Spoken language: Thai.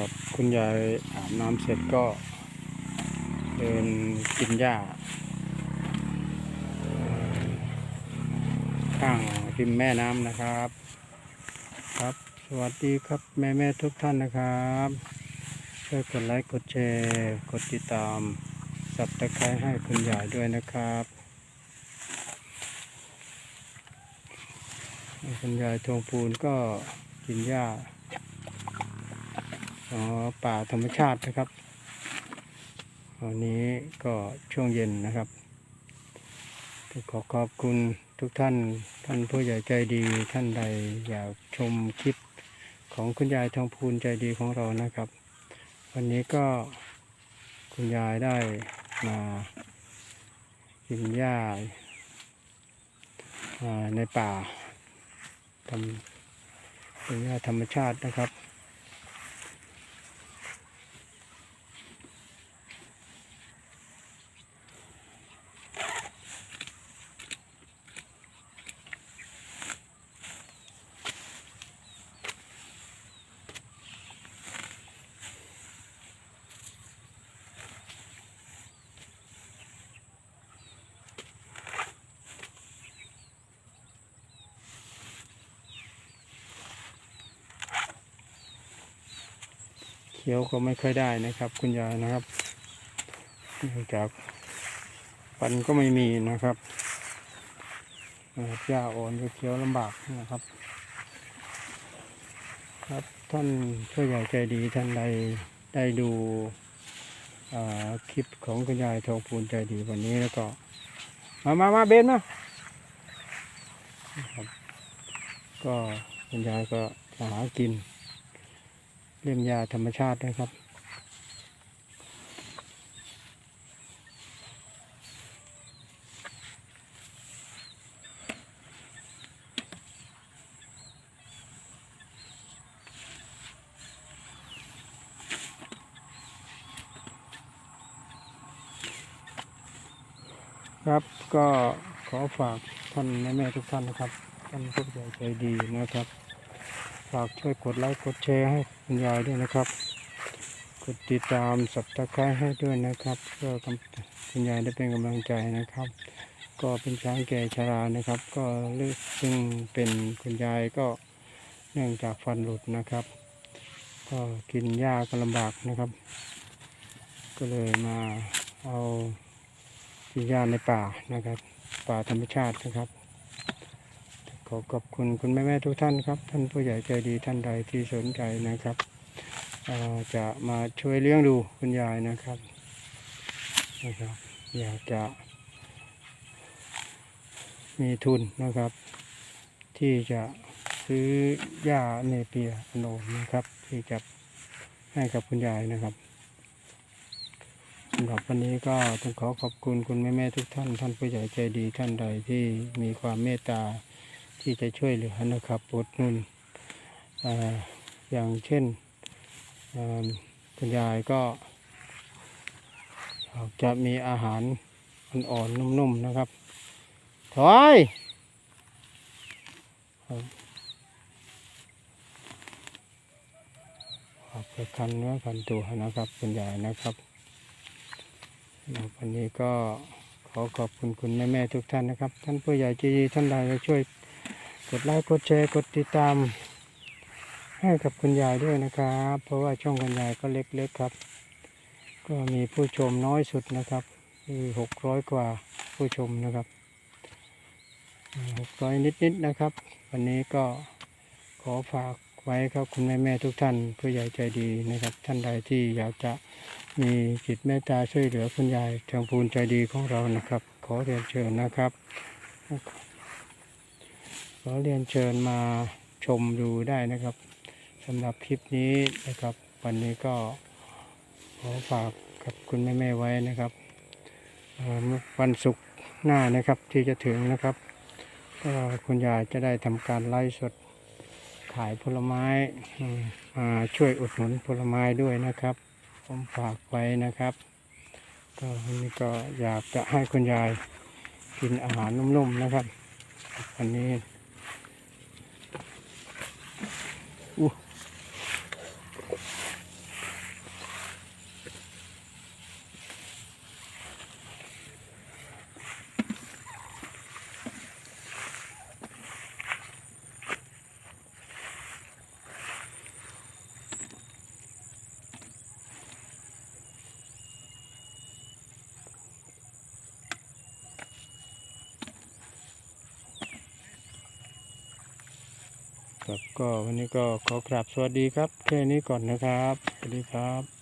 ครับคุณยายอาบน้ำเสร็จก็เดินกินหญ้าข้างริมแม่น้ำนะครับ ครับ สวัสดีครับแม่แม่ทุกท่านนะครับช่วยกดไลค์กดแชร์กดติดตามสับตะไคร้ให้คุณยายด้วยนะครับคุณยายทวงปูนก็กินหญ้า อ๋อป่าธรรมชาตินะครับวันนี้ก็ช่วงเย็นนะครับขอขอบคุณทุกท่าน ท่านผู้ใหญ่ใจดีท่านใดอยากชมคลิปของคุณยายทองพูนใจดีของเรานะครับ วันนี้ก็คุณยายได้มากินหญ้าอ่าในป่าทำเป็นหญ้าธรรมชาตินะครับ คี้ยวก็ไม่ค่อยได้นะครับ คุณยายนะครับเนื่องจากฟันก็ไม่มีนะครับหญ้าอ่อนก็เคี้ยวลำบากนะครับ ครับท่านผู้ใหญ่ใจดีท่านใดได้ดูคลิปของคุณยายทองพูนใจดีวันนี้แล้วก็ มามามาเบนมานะครับก็คุณยายก็จะหากิน เล่มยาธรรมชาตินะครับ ครับก็ขอฝากท่านแม่แม่ทุกท่านนะครับท่านผู้ใหญ่ใจดีนะครับ ฝากช่วยกดไลค์กดแชร์ให้คุณยายด้วยนะครับ กดติดตามสับตะไคร้ให้ด้วยนะครับเพื่อคุณยายได้เป็นกำลังใจนะครับ ก็เป็นช้างแก่ชรานะครับ ก็เลือกซึ่งเป็นคุณยายก็เนื่องจากฟันหลุดนะครับ ก็กินหญ้าก็ลำบากนะครับ ก็เลยมาเอากินหญ้าในป่านะครับ ป่าธรรมชาตินะครับ ขอขอบคุณคุณแม่แม่ทุกท่านครับ ท่านผู้ใหญ่ใจดีท่านใดที่สนใจนะครับจะมาช่วยเลี้ยงดูคุณยายนะครับนะครับ อยากจะ มีทุนนะครับ ที่จะซื้อหญ้าเนเปียขนมนะครับ ที่จะให้กับคุณยายนะครับสำหรับวันนี้ก็ต้องขอขอบคุณคุณแม่แม่ทุกท่าน ท่านผู้ใหญ่ใจดีท่านใดที่มีความเมตตา ที่จะช่วยเหลือนะครับอดนุนออย่างเช่นคุณยายก็จะมีอาหารอ่อนๆนุ่มๆนะครับถอยขอบไปคันเนื้อคันตัวนะครับคุณยายนะครับสำหรับวันนี้ก็ขอขอบคุณคุณแม่ๆทุกท่านนะครับ ท่านผู้ใหญ่ใจดีท่านใดจะช่วย กดไลค์กดแชร์กดติดตาม ให้กับคุณยายด้วยนะครับ เพราะว่าช่องคุณยายก็เล็กๆครับ ก็มีผู้ชมน้อยสุดนะครับมีหกร้อยกว่าผู้ชมนะครับหกร้อยนิดๆนะครับ วันนี้ก็ขอฝากไว้ครับคุณแม่ๆทุกท่านผู้ใหญ่ใจดีนะครับ ท่านใดที่อยากจะมีจิตเมตตาช่วยเหลือคุณยายทางภูนใจดีของเรานะครับ ขอเรียนเชิญนะครับ อเรียนเชิญมาชมดูได้นะครับสำหรับคลิปนี้นะครับ วันนี้ก็ขอฝากกับคุณแม่ๆไว้นะครับวันศุกร์หน้านะครับที่จะถึงนะครับก็คุณยายจะได้ทำการไล่สดขายผลไม้มมาช่วยอุดหนุนผลไม้ด้วยนะครับ ผมฝากไว้นะครับก็วันนี้ก็อยากจะให้คุณยายกินอาหารนุ่มๆนะครับ วันนี้ ครับก็วันนี้ก็ขอกราบสวัสดีครับ แค่นี้ก่อนนะครับ สวัสดีครับ